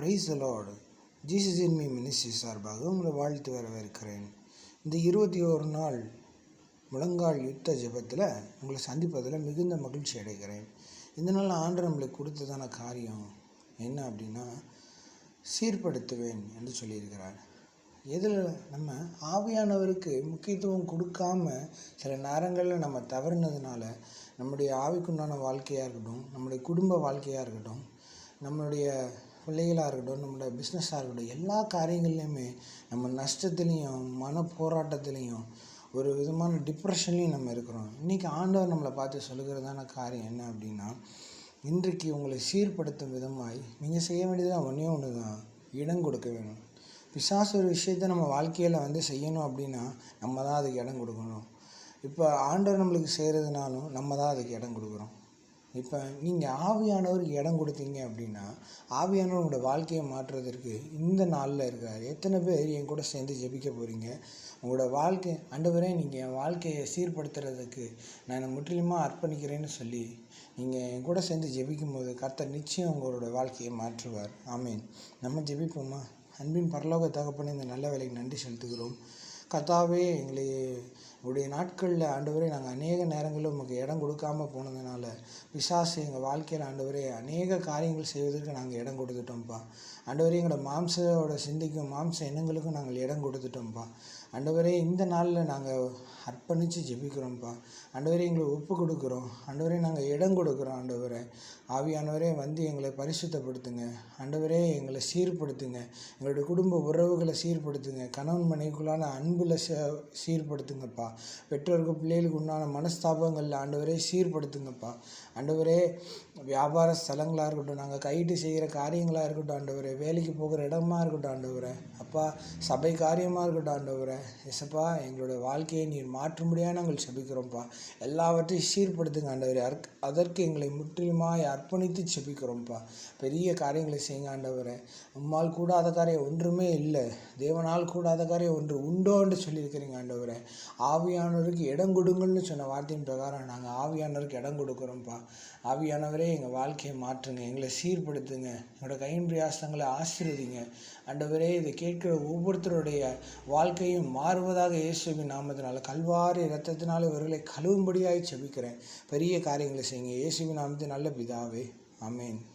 Praise Lord Jesus in me ministry சார்பாக உங்களை வாழ்த்து வரவேற்கிறேன். இந்த இருபத்தி ஒரு நாள் முழங்கால் யுத்த ஜெபத்தில் உங்களை சந்திப்பதில் மிகுந்த மகிழ்ச்சி அடைகிறேன். இந்த நாள் ஆண்டு நம்மளுக்கு கொடுத்ததான காரியம் என்ன அப்படின்னா சீர்படுத்துவேன் என்று சொல்லியிருக்கிறார். எதில் நம்ம ஆவியானவருக்கு முக்கியத்துவம் கொடுக்காம சில நேரங்களில் நம்ம தவறுனதுனால நம்முடைய ஆவிக்குண்டான வாழ்க்கையாக இருக்கட்டும் நம்முடைய குடும்ப வாழ்க்கையாக இருக்கட்டும் நம்மளுடைய பிள்ளைகளாக இருக்கட்டும் நம்மளோட பிஸ்னஸாக இருக்கட்டும் எல்லா காரியங்கள்லையுமே நம்ம நஷ்டத்துலேயும் மன போராட்டத்துலேயும் ஒரு விதமான டிப்ரெஷன்லேயும் நம்ம இருக்கிறோம். இன்றைக்கி ஆண்டவர் நம்மளை பார்த்து சொல்லுகிறதான காரியம் என்ன அப்படின்னா இன்றைக்கு உங்களை சீர்படுத்தும் விதமாய் நீங்கள் செய்ய வேண்டியதுதான் ஒன்றே ஒன்று தான் இடம் கொடுக்க வேணும். பிசாசு ஒரு விஷயத்தை நம்ம வாழ்க்கையில் வந்து செய்யணும் அப்படின்னா நம்ம தான் அதுக்கு இடம் கொடுக்கணும். இப்போ ஆண்டவர் நம்மளுக்கு செய்கிறதுனாலும் நம்ம தான் அதுக்கு இடம் கொடுக்குறோம். இப்போ நீங்கள் ஆவியானவருக்கு இடம் கொடுத்தீங்க அப்படின்னா ஆவியானவர் உங்களோட வாழ்க்கையை மாற்றுறதற்கு இந்த நாளில் இருக்கார். எத்தனை பேர் என் கூட சேர்ந்து ஜெபிக்க போகிறீங்க உங்களோட வாழ்க்கை அண்டவரே நீங்கள் என் வாழ்க்கையை சீர்படுத்துறதுக்கு நான் முற்றிலுமாக அர்ப்பணிக்கிறேன்னு சொல்லி நீங்கள் என் கூட சேர்ந்து ஜெபிக்கும் போது கர்த்தர் நிச்சயம் உங்களோட வாழ்க்கையை மாற்றுவார். ஆமீன். நம்ம ஜெபிப்போமா? அன்பின் பரலோக தகப்பன இந்த நல்ல வேலைக்கு நன்றி செலுத்துகிறோம். கர்த்தாவே எங்களை உடைய நாட்களில் ஆண்டவரே நாங்கள் அநேக நேரங்களில் உமக்கு இடம் கொடுக்காம போனதுனால பிசாசு எங்கள் வாழ்க்கையில் ஆண்டவரே அநேக காரியங்கள் செய்வதற்கு நாங்கள் இடம் கொடுத்துட்டோம்ப்பா. ஆண்டவரே எங்களோட மாம்சோட சிந்திக்கும் மாம்ச எண்ணங்களுக்கும் நாங்கள் இடம் கொடுத்துட்டோம்ப்பா ஆண்டவரே இந்த நாளில் நாங்கள் அர்ப்பணித்து ஜெபிக்கிறோம்ப்பா ஆண்டவரே எங்களை ஒப்பு கொடுக்குறோம். ஆண்டவரே நாங்கள் இடம் கொடுக்குறோம் ஆண்டவரே. ஆவியானவரே வந்து எங்களை பரிசுத்தப்படுத்துங்க. ஆண்டவரே எங்களை சீர்படுத்துங்க. எங்களுடைய குடும்ப உறவுகளை சீர்படுத்துங்க. கணவன் மனைவிக்குள்ளான அன்பில் சீர்படுத்துங்கப்பா. பெற்றோருக்கு பிள்ளைகளுக்கு உண்டான மனஸ்தாபங்களில் ஆண்டவரே சீர்படுத்துங்கப்பா. ஆண்டவரே வியாபார ஸ்தலங்களாக இருக்கட்டும் நாங்கள் கைட்டு செய்கிற காரியங்களாக இருக்கட்டும் ஆண்டவரே. வேலைக்கு போகிற இடமா இருக்கட்டும் ஆண்டவரே. அப்பா சபை காரியமாக இருக்கட்டும் ஆண்டவரே. எசப்பா எங்களுடைய வாழ்க்கையை நீர் மாற்றும்படியாக நாங்கள் செபிக்கிறோம்ப்பா. எல்லாவற்றையும் சீர்படுத்துங்க ஆண்டவரே. அதற்கு எங்களை முற்றிலுமாய் அர்ப்பணித்து செபிக்கிறோம்ப்பா. பெரிய காரியங்களை செய்யுங்க ஆண்டவரே. உம்மால் கூடாத காரியம் ஒன்றுமே இல்லை. தேவனால் கூடாத காரியம் ஒன்று உண்டோன்று சொல்லியிருக்கிறீங்க ஆண்டவரே. ஆவியானவருக்கு இடம் கொடுங்கன்னு சொன்ன வார்த்தையின் பிரகாரம் நாங்கள் ஆவியானவருக்கு இடம் கொடுக்குறோம்ப்பா. ஆவியானவரே எங்கள் வாழ்க்கையை மாற்றுங்க. எங்களை சீர்படுத்துங்க. எங்களோட கையின் பிரயாசங்களை ஆசீர்வதிங்க. அண்டவரே இதை கேட்கிற ஒவ்வொருத்தருடைய வாழ்க்கையும் மாறுவதாக இயேசுவின் நாமத்தினால கல்வாரி இரத்தத்தினால் இவர்களை கழுவும்படியாய் செபிக்கிறேன் பெரிய காரியங்களை செய்யுங்க. இயேசுவின் நாமத்தின் நல்ல பிதாவே. அமேன்